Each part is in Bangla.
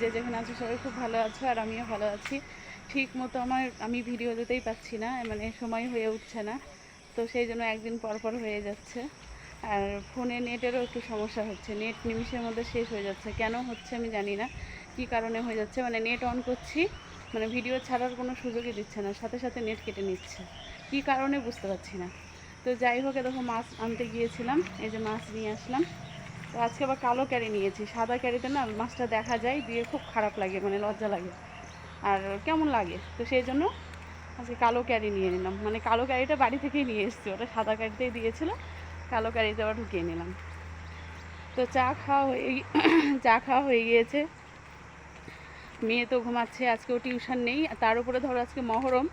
যে যেখানে আছো সবাই খুব ভালো আছো আর আমিও ভালো আছি। ঠিক মতো আমার, আমি ভিডিও দিতেই পাচ্ছি না মানে সময় হয়ে উঠছে না। তো সেই জন্য একদিন পর পর হয়ে যাচ্ছে। আর ফোনে নেটেরও একটু সমস্যা হচ্ছে। নেট নিমিষের মধ্যে শেষ হয়ে যাচ্ছে। কেন হচ্ছে আমি জানি না। কী কারণে হয়ে যাচ্ছে? মানে নেট অন করছি মানে ভিডিও ছাড়ার কোনো সুযোগই দিচ্ছে না। সাথে সাথে নেট কেটে নিচ্ছে। কী কারণে বুঝতে পারছি না। তো যাই হোক দেখো মাছ আনতে গিয়েছিলাম। এই যে মাছ নিয়ে আসলাম। তো আজকে আবার কালো ক্যারি নিয়েছি, সাদা ক্যারিতে না মাছটা দেখা যায়, দিয়ে খুব খারাপ লাগে মানে লজ্জা লাগে। আর কেমন লাগে? তো সেই জন্য আজকে কালো ক্যারি নিয়ে নিলাম। মানে কালো ক্যারিটা বাড়ি থেকেই নিয়ে এসেছি, ওটা সাদা ক্যারিতেই দিয়েছিল, কালো ক্যারিতে আবার ঢুকিয়ে নিলাম। তো চা খাওয়া হয়ে চা খাওয়া হয়ে গিয়েছে। মেয়ে তো ঘুমাচ্ছে আজকেও টিউশন নেই তার উপরে ধরো আজকে মহরম,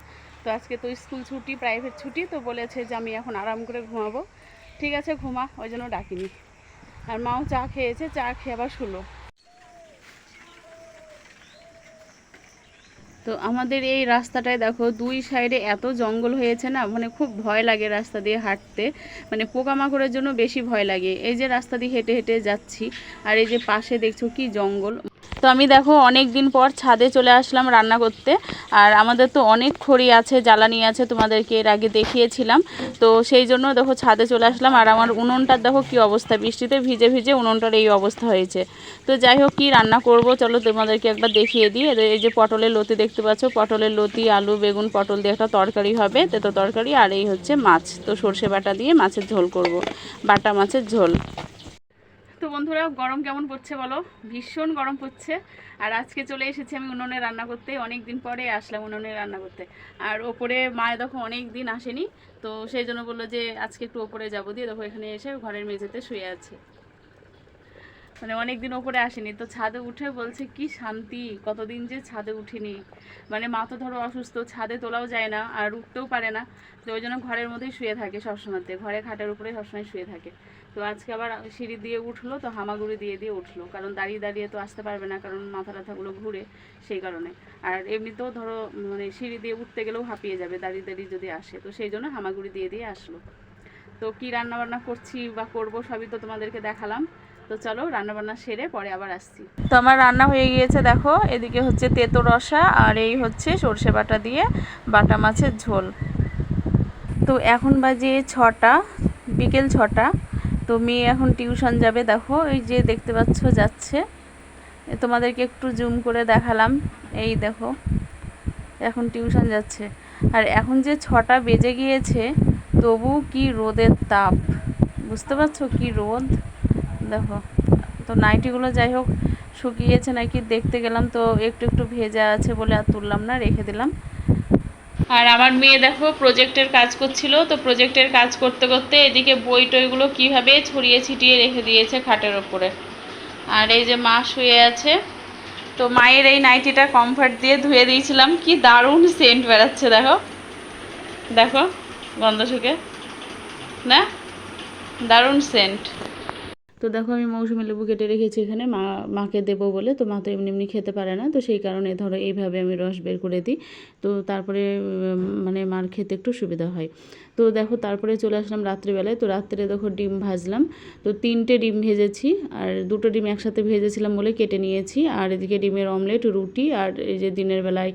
তো আজকে তো স্কুল ছুটি প্রাইভেট ছুটি, তো বলেছে যে আমি এখন আরাম করে ঘুমাবো। ঠিক আছে, ঘুমা, ওই জন্য ডাকিনি। আর মাও চা খেয়েছে, চা খেয়ে আবার শুলো। তো আমাদের এই রাস্তাটায় দেখো, দুই সাইডে এত জঙ্গল হয়েছে না মানে খুব ভয় লাগে রাস্তা দিয়ে হাঁটতে। মানে পোকামাকড়ের জন্য বেশি ভয় লাগে। এই যে রাস্তা দিয়ে হেঁটে হেঁটে যাচ্ছি, আর এই যে পাশে দেখছ কি জঙ্গল। তো আমি দেখো অনেক দিন পর ছাদে চলে আসলাম রান্না করতে। আর আমাদের তো অনেক খড়ি আছে, জ্বালানি আছে তোমাদেরকে এর আগে দেখিয়েছিলাম। তো সেই জন্য দেখো ছাদে চলে আসলাম। আর আমার উনুনটার দেখো কি অবস্থা, বৃষ্টিতে ভিজে ভিজে উনুনটার এই অবস্থা হয়েছে। তো যাই হোক, কী রান্না করব চলো তোমাদেরকে একবার দেখিয়ে দিই। এই যে পটলের লতি দেখতে পাচ্ছ, পটলের লতি, আলু, বেগুন, পটল দিয়ে একটা তরকারি হবে, তেতো তরকারি, আর এই হচ্ছে মাছ। তো সর্ষে বাটা দিয়ে মাছের ঝোল করব, বাটা মাছের ঝোল। তো বন্ধুরা, গরম কেমন পড়ছে বলো? ভীষণ গরম পড়ছে। আর আজকে চলে এসেছি আমি উনুনে রান্না করতে। অনেক দিন পরে আসলাম উনুনে রান্না করতে। আর ওপরে মায়ের দেখো অনেক দিন আসেনি, তো সেই জন্য বলল যে আজকে একটু ওপরে যাব। দিয়ে দেখো এখানে এসে ঘরের মেঝেতে শুয়ে আছে। মানে অনেক দিন ওপরে আসেনি। তো ছাদে উঠে বলছে, কি শান্তি, কতদিন যে ছাদে উঠিনি। মানে মা তো ধরো অসুস্থ, ছাদে তোলাও যায় না, আর উঠতেও পারে না। তো ওই জন্য ঘরের মধ্যেই শুয়ে থাকে সবসময়তে। ঘরে খাটের উপরে সবসময় শুয়ে থাকে। তো আজকে আবার সিঁড়ি দিয়ে উঠল, তো হামাগুড়ি দিয়ে দিয়ে উঠল। কারণ দাঁড়িয়ে দাঁড়িয়ে তো আসতে পারবে না, কারণ মাথা ব্যথাগুলো ঘুরে সেই কারণে। আর এমনিতেও ধরো মানে সিঁড়ি দিয়ে উঠতে গেলেও হাঁপিয়ে যাবে, দাঁড়িয়ে দাঁড়িয়ে যদি আসে। তো সেই জন্য হামাগুড়ি দিয়ে দিয়ে আসলো। তো কি রান্না বান্না করছি বা করব সবই তো তোমাদেরকে দেখালাম। তো চলো রান্না বান্না সেরে পরে আবার আসছি। তো আমার রান্না হয়ে গিয়েছে, দেখো, এদিকে হচ্ছে তেতো রসা আর এই হচ্ছে সর্ষে বাটা দিয়ে বাটা মাছের ঝোল। তো এখন বাজে ছটা, বিকেল ছটা, তো মেয়ে এখন টিউশন যাবে, দেখো, এই যে দেখতে পাচ্ছ যাচ্ছে। তোমাদেরকে একটু জুম করে দেখালাম, এই দেখো, এখন টিউশন যাচ্ছে। আর এখন যে ছটা বেজে গিয়েছে, তবু কি রোদের তাপ, বুঝতে পারছ কি রোদ? দেখো, তো নাইটিগুলো যাই হোক, শুকিয়েছে নাকি দেখতে গেলাম তো একটু একটু ভেজা আছে বলে আর তুললাম না, রেখে দিলাম। আর আমার মেয়ে দেখো প্রজেক্টের কাজ করছিল, তো প্রজেক্টের কাজ করতে করতে এদিকে বই টইগুলো কীভাবে ছড়িয়ে ছিটিয়ে রেখে দিয়েছে খাটের ওপরে। আর এই যে মা শুয়ে আছে, তো মায়ের এই নাইটিটা কমফর্ট দিয়ে ধুয়ে দিয়েছিলাম, কি দারুণ সেন্ট বেড়াচ্ছে, দেখো। দেখো, গন্ধ শুকে। না? দারুণ সেন্ট তো দেখো আমি মৌসুমি লেবু কেটে রেখেছি এখানে। মা, মাকে দেবো বলে, তো মা তো এমনি এমনি খেতে পারে না। তো সেই কারণে ধরো এইভাবে আমি রস বের করে দিই। তো তারপরে মানে মার খেতে একটু সুবিধা হয়। তো দেখো তারপরে চলে আসলাম রাত্রিবেলায়। তো রাত্রে দেখো ডিম ভাজলাম। তো তিনটে ডিম ভেজেছি আর দুটো ডিম একসাথে ভেজেছিলাম বলে কেটে নিয়েছি। আর এদিকে ডিমের অমলেট, রুটি আর এই যে দিনের বেলায়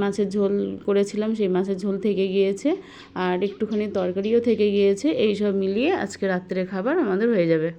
মাছের ঝোল করেছিলাম, সেই মাছের ঝোল থেকে গিয়েছে। আর একটুখানি তরকারিও থেকে গিয়েছে। এই সব মিলিয়ে আজকে রাত্রে খাবার আমাদের হয়ে যাবে।